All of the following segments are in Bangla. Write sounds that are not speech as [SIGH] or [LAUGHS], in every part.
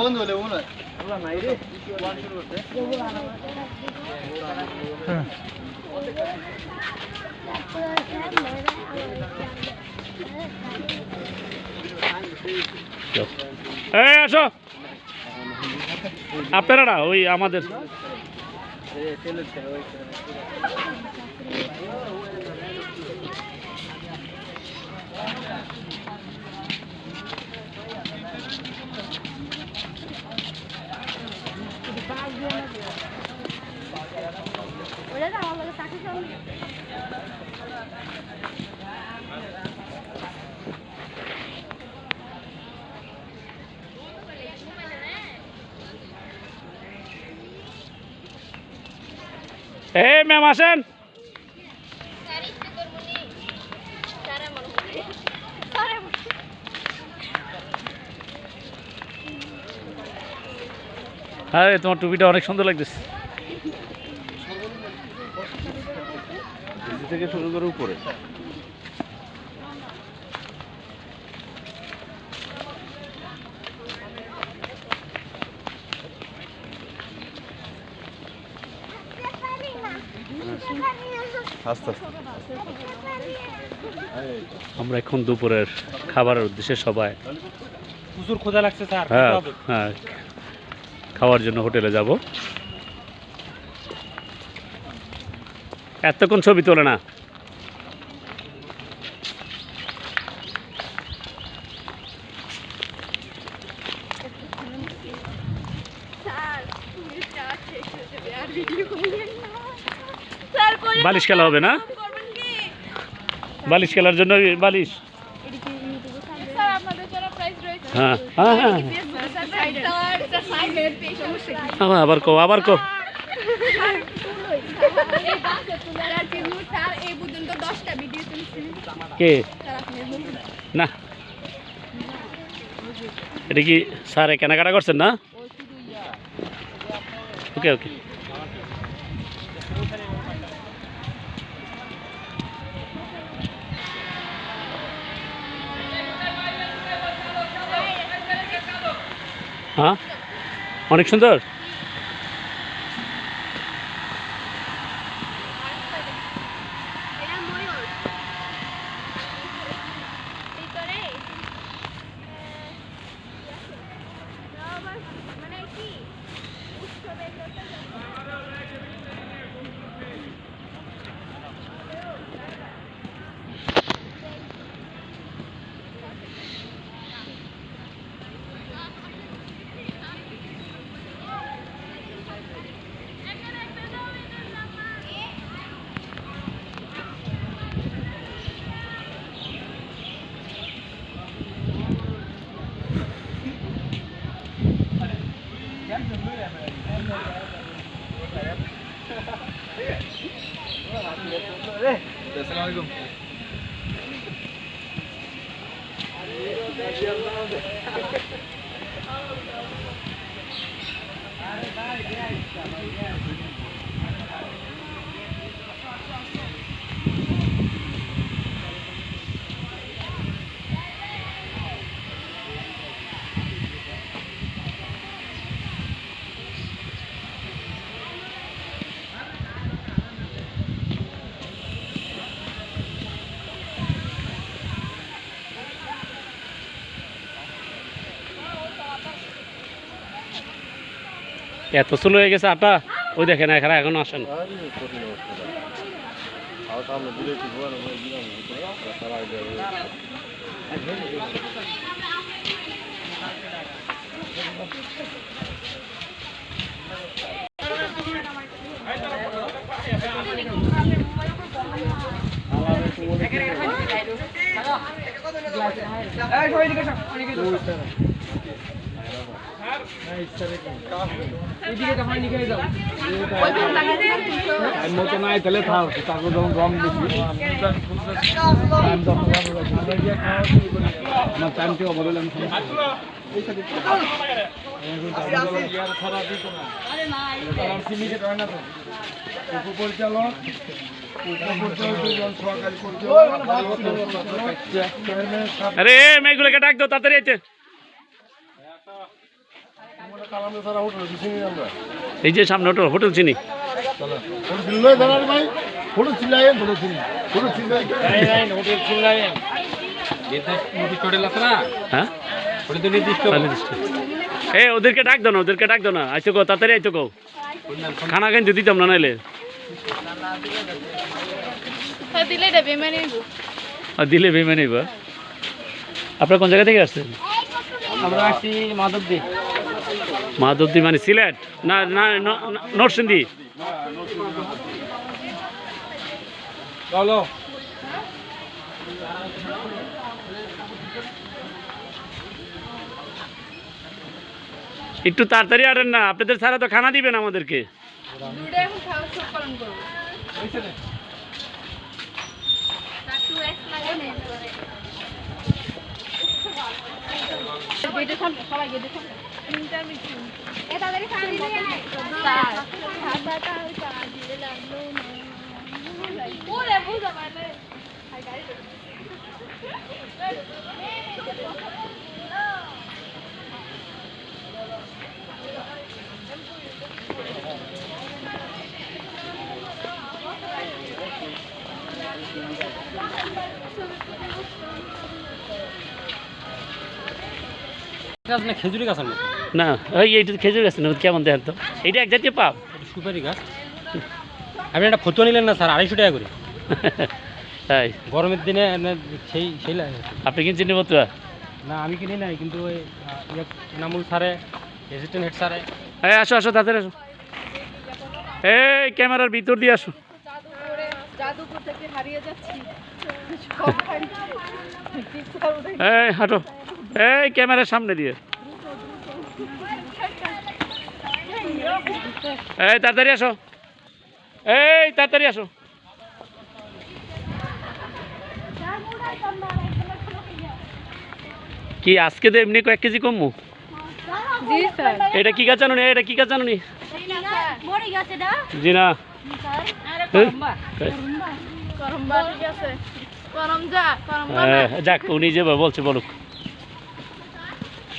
বন্ধু হলে এই আসো। আপনারা ওই আমাদের। ওটা তো আমার লগে তাকে এই ম্যাম আসেন। হ্যাঁ তোমার টুপিটা অনেক সুন্দর লাগতেছে। থেকে শুরু করে উপরে। আস্তে আমরা এখন দুপুরের খাবারের উদ্দেশ্যে সবাই প্রচুর খোঁজা লাগছে স্যার। হ্যাঁ হ্যাঁ খাওয়ার জন্য হোটেলে যাব। এতক্ষণ ছবি তোলে না স্যার করে বালিশ খেলা হবে না? বালিশ খেলার জন্য বালিশ? হ্যাঁ হ্যাঁ হ্যাঁ। আবার আবার কো আবার কো কে? না। এটা কি স্যার কেনাকাটা করছেন না? ওকে ওকে। হ্যাঁ? অনেক সুন্দর এটা ময়ূর ভিতরে মানে কি উৎসবের আসসালামু আলাইকুম এত স্লো হয়ে গেছে আটা ওই দেখেন এখানে এখন আসেন। আরে কঠিন অবস্থা আর সামনে দিলে কি ভয় না ভয় দিলাম সারা আগে নাই তাহলে খাও তারপর যখন রং বেশি আমার টাইমটি অবহেলা ইয়ার ছাড়া দিত না কারণ সিন্ডিকেট না তো উপপরিচালক উপপরিচালক দুজন সহকারী পরিচালক চেয়ারম্যান সাত আরে মেয়েগুলোকে ডাক দাও, তাড়াতাড়ি আছে কালামে সারা হোটেল চিনি আমরা এই যে সামনে হোটেল হোটেল চিনি। হ্যাঁ। এ ওদেরকে ডাক দাও না ওদেরকে ডাক দাও না। আইতো গো তাড়াতাড়ি আইতো গো খানা কিন্তু দিতাম না নাইলে। হ্যাঁ, দিলে বেমানি আপনার কোন জায়গা থেকে আসছেন? আমরা আসছি মাধবদী মাধবদী মানে সিলেট? না না ন- ন- নরসিংদী। চলো। একটু তাড়াতাড়ি আটেন না আপনাদের ছাড়া তো খানা দিবেন আমাদেরকে। সবাই গেটে সামনে। গাছ না ওই এইটা খেজুর গাছ না কেমন দেখেন তো? এইটা এক জাতীয় পাপ। এটা সুপারি গাছ। আপনি একটা ফটো নিলেন না স্যার আড়াইশো টাকা করে। [LAUGHS] তাই? গরমের দিনে সেই সেই লাগে। আপনি কিনছেন বতুয়া না আমি কিনি নাই কিন্তু ওই ইয়ে নামুল স্যারে অ্যাসিস্ট্যান্ট হেড স্যারে। এই আসো আসো তাড়াতাড়ি আসো। এই ক্যামেরার ভিতর দিয়ে আসো। হারিয়ে যাচ্ছি। হাঁটো। এই ক্যামেরার সামনে দিয়ে। এই তাড়াতাড়ি আসো। এই তাড়াতাড়ি আসো। কি আজকে তো এমনি কয়েক কেজি কমু এটা কি গাছ জানো এটা কি গাছ জানো নি। মরে গেছে না জি না। করম্বা হ্যাঁ, যাক উনি যে বলছে বলুক।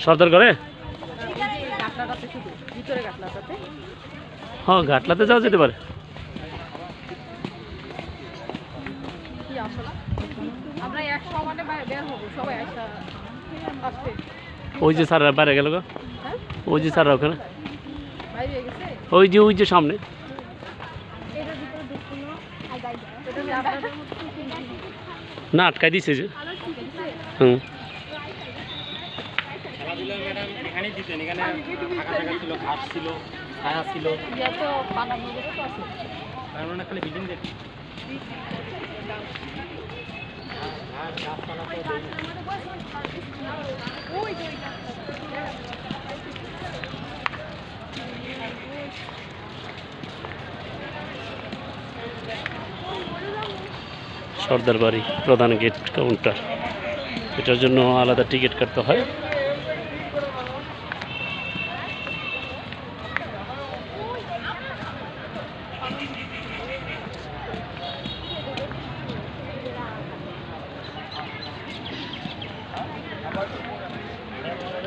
সর্দার করে? হ্যাঁ ঘাটলাতে যাওয়া যেতে পারে। ওই যে স্যাররা বাইরে গেল গো। হ্যাঁ? ওই যে স্যাররা ওখানে। ওই যে ওই যে সামনে এটার ভিতরে ঢুকলো এটা কি আপনাদের মতো না আটকাই দিছে যে। হুম। খেলাধুলা ম্যাডাম এখানেই দিতেন এখানে ফাঁকা জায়গা ছিল ঘাস ছিল ছায়া ছিল ইয়া তো বানানো তো আছে তার মানে খালি বিল্ডিং দেখি সর্দার বাড়ি প্রধান গেট কাউন্টার এটার জন্য আলাদা টিকিট কাটতে হয়। Thank তার কি সমস্যা কেন ঢোলে কি কাম আপনি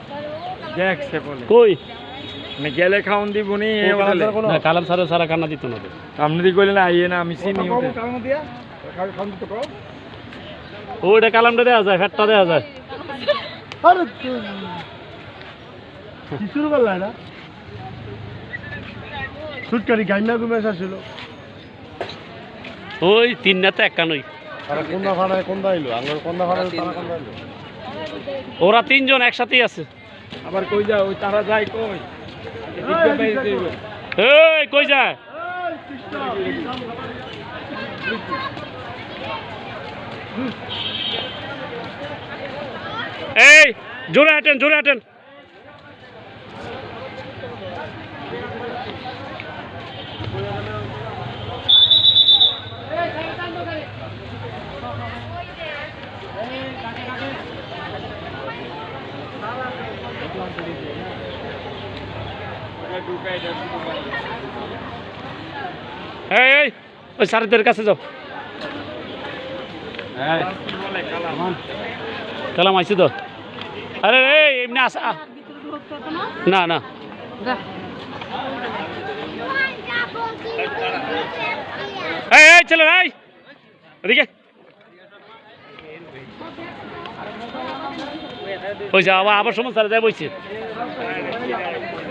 দেখছে বলে। কই? মানে গেলে খাওন দিব নি না কালাম সারা সারা কান্না দিত না তো। আপনি দি কইলেন আইয়ে না আমি চিনি হোটেল ও এটা কালামটা দেওয়া যায় ফ্যাটটা দেওয়া যায়। আরে কি শুরু করলা এটা? সুটকারি গাইনা ঘুমে ওই তিন নাতে এক কানই তারা কোনটা ফাড়ায় কোনটা এলো আঙ্গুর ফাড়ায় তারা কোনটা এলো ওরা তিনজন একসাথেই আছে। আবার কই যা ওই তারা যায় কই? এই কই যায়? এই জোরে হাঁটেন জোরে হাঁটেন এই এই ওই সারেদের কাছে যাও। কালাম আইসি তো। আরে রে এমনি আসা। না? না এই এই চলো এই। ওদিকে। ওই যা আবার আবার সমস্যা যায় বইছে।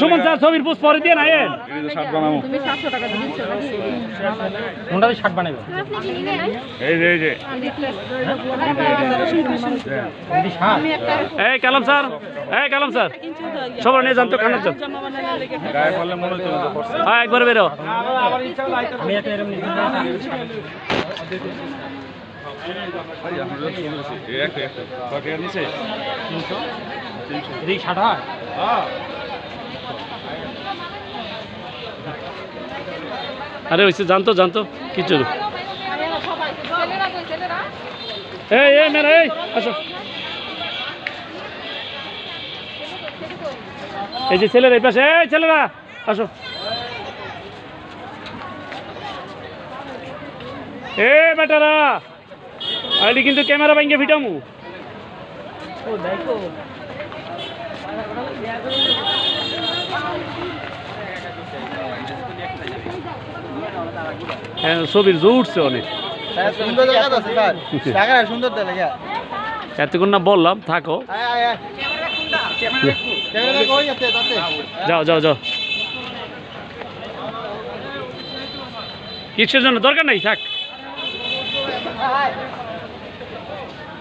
সুমন স্যার ছবির পোস্ট পরে দিয়ে না এন তুমি টাকা দিচ্ছ শার্ট বানাবে আমি একটা এই কালাম স্যার এই কালাম স্যার। সবার নিয়ে যান তো খানার যান হ্যাঁ একবার বেরো। আমি একটা এরকম নিজে এদিকে শার্ট হয়। আরে ওইসে জানতো জানতো। কিছু এই যে ছেলেরা এই পাশে, এই ছেলেরা, আসো। এ, বেটারা, আইডি কিন্তু ক্যামেরা ভাঙ্গে ফিটামু হ্যাঁ ছবির জো উঠছে অনেক। লাগে এতক্ষণ না বললাম থাকো। যাও যাও যাও। কিসের জন্য? দরকার নাই থাক।